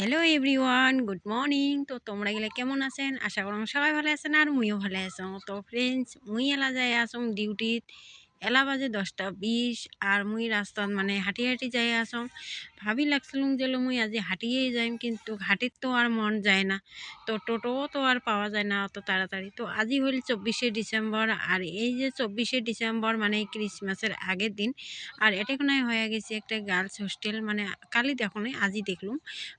Hello everyone good morning তো তোমরা গেলে কেমন আছেন? আশা করুন সবাই ভালো আছেন, আর মুইও ভালো আছো। তো ফ্রেন্ডস মুই এলা যাই আসুন ডিউটিত এলা বাজে দশটা বিশ আর মুই রাস্তাত মানে হাঁটি হাঁটি যাই আসম ভাবি লাগছিলুম যে মুই আজি হাঁটিয়েই যাইম কিন্তু হাঁটির তো আর মন যায় না। তো টোটোও তো আর পাওয়া যায় না অত তাড়াতাড়ি। তো আজি হইল চব্বিশে ডিসেম্বর আর এই যে চব্বিশে ডিসেম্বর মানে ক্রিসমাসের আগের দিন আর এটা কোনো হয়ে গেছে একটা গার্লস হোস্টেল মানে কালি দেখো আজি দেখলুম।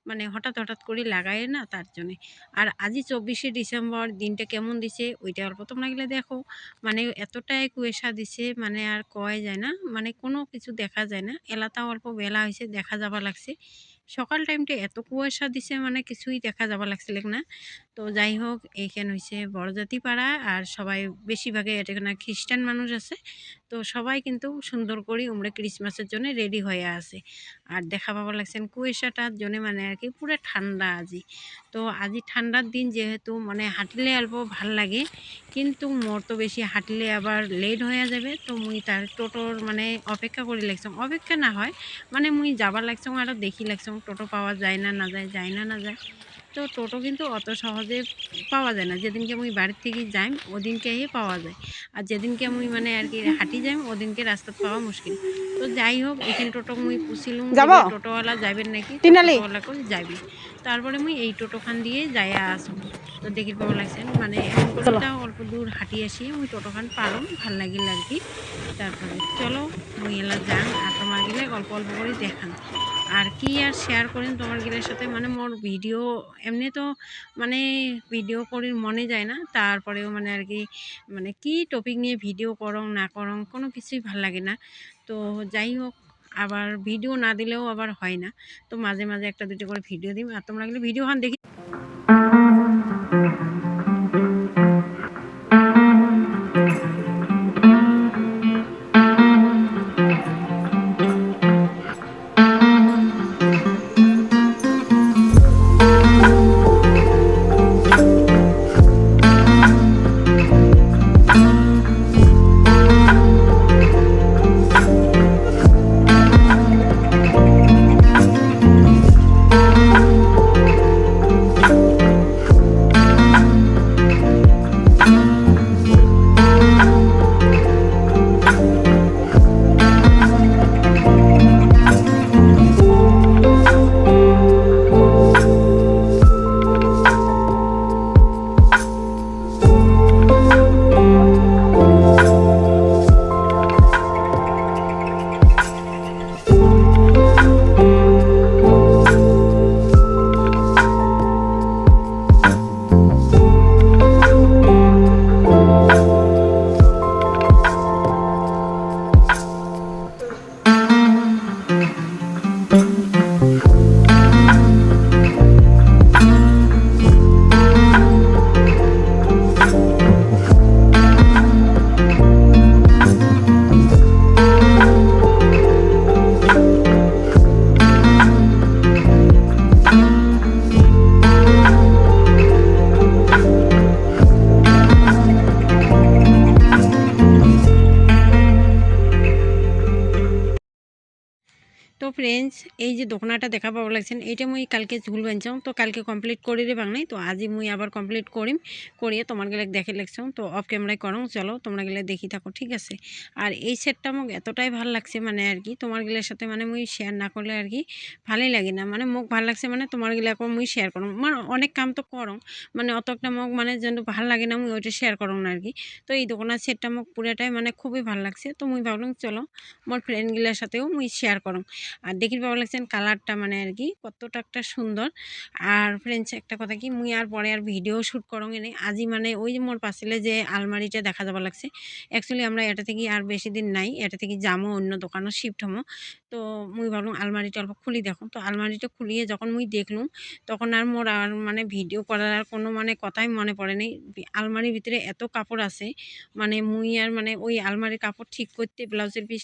মানে হঠাৎ হঠাৎ করে লাগায় না তার জন্যে। আর আজি চব্বিশে ডিসেম্বর দিনটা কেমন দিছে, ওইটা অল্প তোমরা গেলে দেখো। মানে এতটাই কুয়াশা দিছে মানে আর কয় যায় না। মানে কোনো কিছু দেখা যায় না। এলাতা অল্প বেলা হয়েছে দেখা যাবা লাগছে। সকাল টাইমটা এত কুয়াশা দিছে মানে কিছুই দেখা যাবা লাগছিল না। তো যাই হোক, এইখানে হয়েছে বড়জাতি পাড়া আর সবাই বেশিরভাগে এখানে খ্রিস্টান মানুষ আছে। তো সবাই কিন্তু সুন্দর করে উমরা ক্রিসমাসের জন্য রেডি হয়ে আছে। আর দেখা পাবা লাগছেন কুয়াশাটার জন্য মানে আর কি পুরো ঠান্ডা আজি। তো আজি ঠান্ডার দিন যেহেতু মানে হাঁটলে অল্প ভালো লাগে, কিন্তু মোর তো বেশি হাঁটলে আবার লেট হয়ে যাবে। তো মুই তার টোটোর মানে অপেক্ষা করে লাগছাম অপেক্ষা না হয় মানে মুই যাবার লাগছাম আর দেখি লাগছাম টোটো পাওয়া যায় না না যায় যায় না না যায়। তো টোটো কিন্তু অত সহজে পাওয়া যায় না। যেদিনকে মুই বাড়ির থেকে যাই ওদিনকেই পাওয়া যায়। আর যেদিনকে মুই মানে আর কি হাঁটি যাই ওদিনকে রাস্তা পাওয়া মুশকিল। তো যাই হোক এখানে টোটো মুই পুষিলুম? টোটোওয়ালা যাবেন নাকি টোটোওয়ালা করে যাবি তারপরে মুই এই টোটোখান দিয়ে যাই আসুন তো দেখি পাওয়া লাগছেন মানে অল্প দূর হাঁটি আসি মুই টোটোখান পারম ভালো লাগিল আর কি। তারপরে চলো মুই এলা যান আর তোমার গেলে অল্প অল্প করে দেখান। আর কি আর শেয়ার করেন তোমার গেলের সাথে? মানে মোর ভিডিও এমনি তো মানে ভিডিও করি মনে যায় না। তারপরেও মানে আর কি মানে কি টপিক নিয়ে ভিডিও করং, না করং, কোনো কিছুই ভালো লাগে না। তো যাই হোক, আবার ভিডিও না দিলেও আবার হয় না। তো মাঝে মাঝে একটা দুটো করে ভিডিও দিই আর তোমরা গেলে ভিডিওখান দেখি। তো ফ্রেন্ডস এই যে দোকানটা দেখা পাওয়া লাগছেন এইটা মুই কালকে ঝুল বানছাম, তো কালকে কমপ্লিট করে রে বাংলাই তো আজি মুই আবার কমপ্লিট করিম, করিয়ে তোমার গেলে দেখে লাগছাম, তো অফ ক্যামেরায় করং, চলো তোমরা গেলে দেখি থাকো, ঠিক আছে? আর এই সেটটা মোক এতটাই ভালো লাগছে মানে আর কি, তোমার গেলের সাথে মানে মুই শেয়ার না করলে আর কি ভালোই লাগে না মানে মোক ভালো লাগছে মানে তোমার গেলে আকৌ মুই শেয়ার করম মানে অনেক কাম তো করং মানে অত একটা মোক মানে যেন ভালো লাগে না, মুই ওইটা শেয়ার করং না আর কি, তো এই দোকানের সেটটা মোক পুরাটাই মানে খুবই ভালো লাগছে, তো মুই ভাবলাম চলো, মোর ফ্রেন্ডগুলোর সাথেও মুই শেয়ার করং। আর দেখি পাওয়া লাগছেন কালারটা মানে আর কি, কতটা একটা সুন্দর। আর ফ্রেন্ডস একটা কথা কি, মুই আর পরে আর ভিডিও শ্যুট করং এনে আজি মানে ওই মোর পাশে যে আলমারিটা দেখা যাবা লাগছে অ্যাকচুয়ালি আমরা এটা থেকে আর বেশি দিন নাই, এটা থেকে যামো, অন্য দোকানও শিফট হমো। তো মুই ভাবলাম আলমারিটা অল্প খুলি দেখো। তো আলমারিটা খুলিয়ে যখন মুই দেখলুম, তখন আর মোর আর মানে ভিডিও করার আর কোনো মানে কথাই মনে পড়ে নেই। আলমারির ভিতরে এত কাপড় আছে মানে মুই আর মানে ওই আলমারির কাপড় ঠিক করতে ব্লাউজের পিস